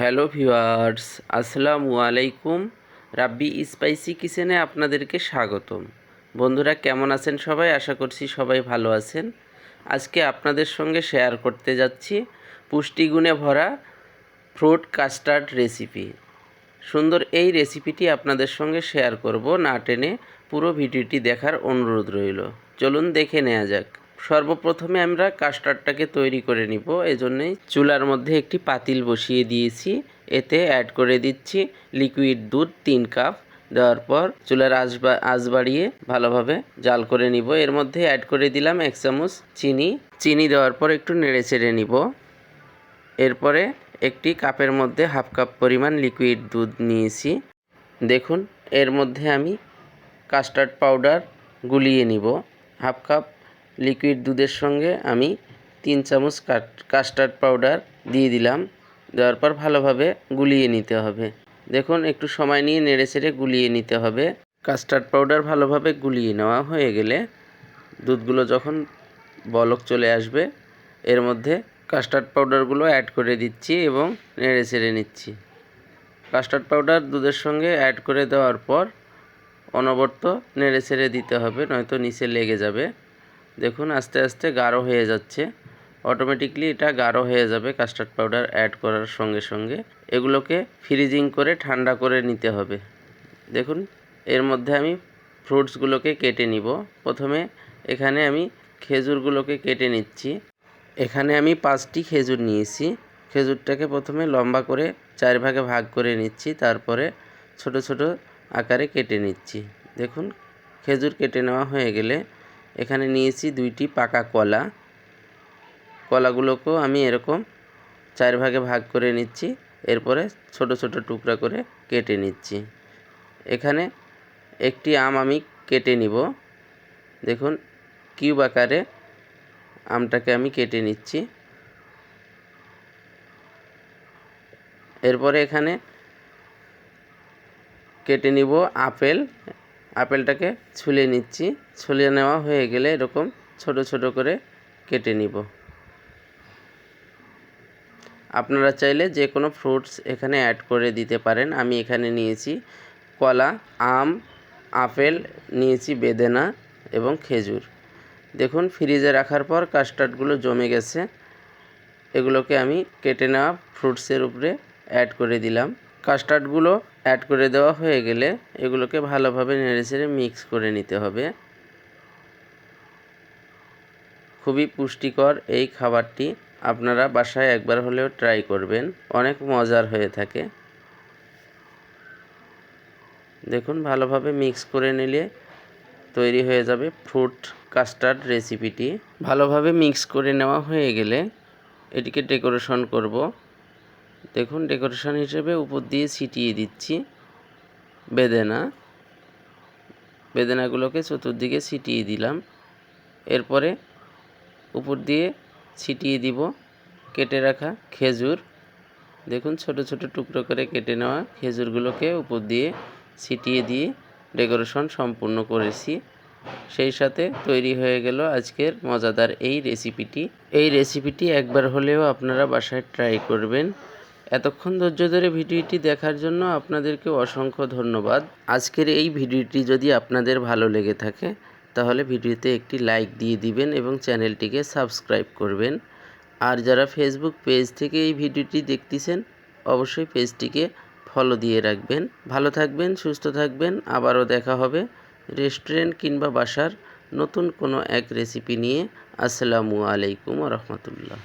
Hello viewers, আসসালামু আলাইকুম। রাব্বি spicy কিচেনে আপনাদেরকে স্বাগতম। বন্ধুরা, কেমন আছেন সবাই? আশা করছি সবাই ভালো আছেন। আজকে আপনাদের সঙ্গে শেয়ার করতে যাচ্ছি পুষ্টিগুণে ভরা ফ্রুট কাস্টার্ড রেসিপি। সুন্দর এই রেসিপিটি আপনাদের সঙ্গে শেয়ার করব না টেনে পুরো ভিডিওটি দেখার অনুরোধ রইল। চলুন দেখে নেওয়া যাক। সর্বপ্রথমে আমরা কাস্টার্ডটাকে তৈরি করে নিব। এজন্যই চুলার মধ্যে একটি পাতিল বসিয়ে দিয়েছি। এতে অ্যাড করে দিচ্ছি লিকুইড দুধ তিন কাপ দেওয়ার পর চুলার আঁচ আঁচ বাড়িয়ে ভালোভাবে জাল করে নিব। এর মধ্যে অ্যাড করে দিলাম এক চামচ চিনি। চিনি দেওয়ার পর একটু নেড়ে চেড়ে নিব। এরপরে একটি কাপের মধ্যে হাফ কাপ পরিমাণ লিকুইড দুধ নিয়েছি। দেখুন, এর মধ্যে আমি কাস্টার্ড পাউডার গুলিয়ে নিব। হাফ কাপ লিকুইড দুধের সঙ্গে আমি তিন চামচ কাস্টার্ড পাউডার দিয়ে দিলাম। দেওয়ার পর ভালোভাবে গুলিয়ে নিতে হবে। দেখুন, একটু সময় নিয়ে নেড়ে চেড়ে গুলিয়ে নিতে হবে। কাস্টার্ড পাউডার ভালোভাবে গুলিয়ে নেওয়া হয়ে গেলে দুধগুলো যখন বলক চলে আসবে, এর মধ্যে কাস্টার্ড পাউডারগুলো অ্যাড করে দিচ্ছি এবং নেড়ে চেড়ে নিচ্ছি। কাস্টার্ড পাউডার দুধের সঙ্গে অ্যাড করে দেওয়ার পর অনবরত নেড়ে ছেড়ে দিতে হবে, নয়তো নিচে লেগে যাবে। দেখুন, আস্তে আস্তে গাঢ় হয়ে যাচ্ছে। অটোমেটিকলি এটা গাঢ় হয়ে যাবে কাস্টার্ড পাউডার অ্যাড করার সঙ্গে সঙ্গে। এগুলোকে ফ্রিজিং করে ঠান্ডা করে নিতে হবে। দেখুন, এর মধ্যে আমি ফ্রুটসগুলোকে কেটে নিব। প্রথমে এখানে আমি খেজুরগুলোকে কেটে নিচ্ছি। এখানে আমি পাঁচটি খেজুর নিয়েছি। খেজুরটাকে প্রথমে লম্বা করে চার ভাগে ভাগ করে নিচ্ছি। তারপরে ছোট ছোট আকারে কেটে নিচ্ছি। দেখুন, খেজুর কেটে নেওয়া হয়ে গেলে এখানে নিয়েছি দুইটি পাকা কলা। কলাগুলোকেও আমি এরকম চার ভাগে ভাগ করে নিচ্ছি। এরপরে ছোট ছোট টুকরা করে কেটে নিচ্ছি। এখানে একটি আম আমি কেটে নিব। দেখুন, কিউব আকারে আমটাকে আমি কেটে নিচ্ছি। এরপরে এখানে কেটে নিব আপেল। আপেলটাকে ছুলে নিচ্ছি। ছুলে নেওয়া হয়ে গেলে এরকম ছোট ছোট করে কেটে নিব। আপনারা চাইলে যে কোনো ফ্রুটস এখানে অ্যাড করে দিতে পারেন। আমি এখানে নিয়েছি কলা, আম, আপেল, নিয়েছি বেদেনা এবং খেজুর। দেখুন, ফ্রিজে রাখার পর কাস্টার্ডগুলো জমে গেছে। এগুলোকে আমি কেটে নেওয়া ফ্রুটসের উপরে অ্যাড করে দিলাম। কাস্টার্ডগুলো অ্যাড করে দেওয়া হয়ে গেলে এগুলোকে ভালোভাবে নেড়ে চেড়ে মিক্স করে নিতে হবে। খুবই পুষ্টিকর এই খাবারটি আপনারা বাসায় একবার হলেও ট্রাই করবেন, অনেক মজার হয়ে থাকে। দেখুন, ভালোভাবে মিক্স করে নিলে তৈরি হয়ে যাবে ফ্রুট কাস্টার্ড রেসিপিটি ভালোভাবে মিক্স করে নেওয়া হয়ে গেলে এটিকে ডেকোরেশন করব। দেখুন ডেকোরেশন হিসেবে উপর দিয়ে ছিটিয়ে দিচ্ছি বেদেনা। বেদেনাগুলোকে চতুর্দিকে ছিটিয়ে দিলাম। এরপরে উপর দিয়ে ছিটিয়ে দিব কেটে রাখা খেজুর। দেখুন, ছোট ছোট টুকরো করে কেটে নেওয়া খেজুরগুলোকে উপর দিয়ে ছিটিয়ে দিয়ে ডেকোরেশন সম্পূর্ণ করেছি। সেই সাথে তৈরি হয়ে গেল আজকের মজাদার এই রেসিপিটি এই রেসিপিটি একবার হলেও আপনারা বাসায় ট্রাই করবেন। এতক্ষণ ধৈর্য ধরে ভিডিওটি দেখার জন্য আপনাদেরকে অসংখ্য ধন্যবাদ। আজকের এই ভিডিওটি যদি আপনাদের ভালো লেগে থাকে, তাহলে ভিডিওতে একটি লাইক দিয়ে দিবেন এবং চ্যানেলটিকে সাবস্ক্রাইব করবেন। আর যারা ফেসবুক পেজ থেকে এই ভিডিওটি দেখতেছেন, অবশ্যই পেজটিকে ফলো দিয়ে রাখবেন। ভালো থাকবেন, সুস্থ থাকবেন। আবারও দেখা হবে রেস্টুরেন্ট কিংবা বাসার নতুন কোনো এক রেসিপি নিয়ে। আসসালামু আলাইকুম রহমতুল্লাহ।